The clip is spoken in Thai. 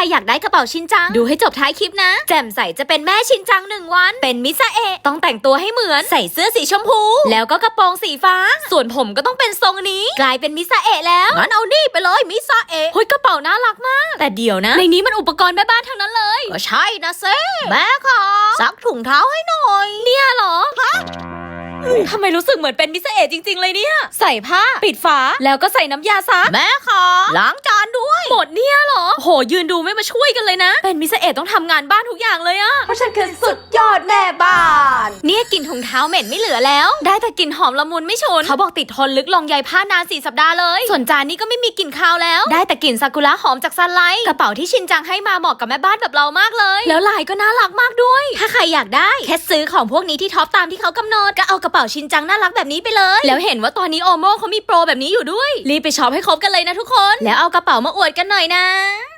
รอยากได้กระเป๋าชินจัง ดูให้จบท้ายคลิปนะ แจ่มใสจะเป็นแม่ชินจังหนึ่งวัน เป็นมิซาเอะต้องแต่งตัวให้เหมือนใส่เสื้อสีชมพู แล้วก็กระโปรงสีฟ้า ส่วนผมก็ต้องเป็นทรงนี้ กลายเป็นมิซาเอะแล้วงั้นเอานี่ไปเลยมิซาเอะเฮ้ยกระเป๋าน่ารักมาก แต่เดี๋ยวนะ ในนี้มันอุปกรณ์แม่บ้านทั้งนั้นเลยก็ใช่นะเซ่แม่ค่ะซักถุงเท้าให้หน่อย เนี่ยเหรอทำไมรู้สึกเหมือนเป็นมิสเอะจริง ๆ เลยเนี่ย ใส่ผ้า ปิดฝา แล้วก็ใส่น้ำยาซัก แม่ค่ะล้างจานด้วย หมดเนี่ยเหรอโหยืนดูไม่มาช่วยกันเลยนะ เป็นมิสเอะต้องทำงานบ้านทุกอย่างเลยอะเพราะฉันคือสุดยอดแม่บ้าน เนี่ยกลิ่นถุงเท้าเหม็นไม่เหลือแล้ว ได้แต่กลิ่นหอมละมุนไม่ฉุนเขาบอกติดทนลึกลองใยผ้านานสี่สัปดาห์เลย ส่วนจานนี้ก็ไม่มีกลิ่นคาวแล้ว ได้แต่กลิ่นซากุระหอมจากซันไลท์กระเป๋าที่ชินจังให้มาเหมาะกับแม่บ้านแบบเรามากเลย แล้วลายก็น่ารักมากด้วย ถ้าใครอยากได้แค่ซื้อของพวกนี้ที่ท็อปตามที่เขากำหนดก็เอากระเป๋าชินจังน่ารักแบบนี้ไปเลย แล้วเห็นว่าตอนนี้โอโมเขามีโปรแบบนี้อยู่ด้วยรีบไปช็อปให้ครบกันเลยนะทุกคน แล้วเอากระเป๋ามาอวดกันหน่อยนะ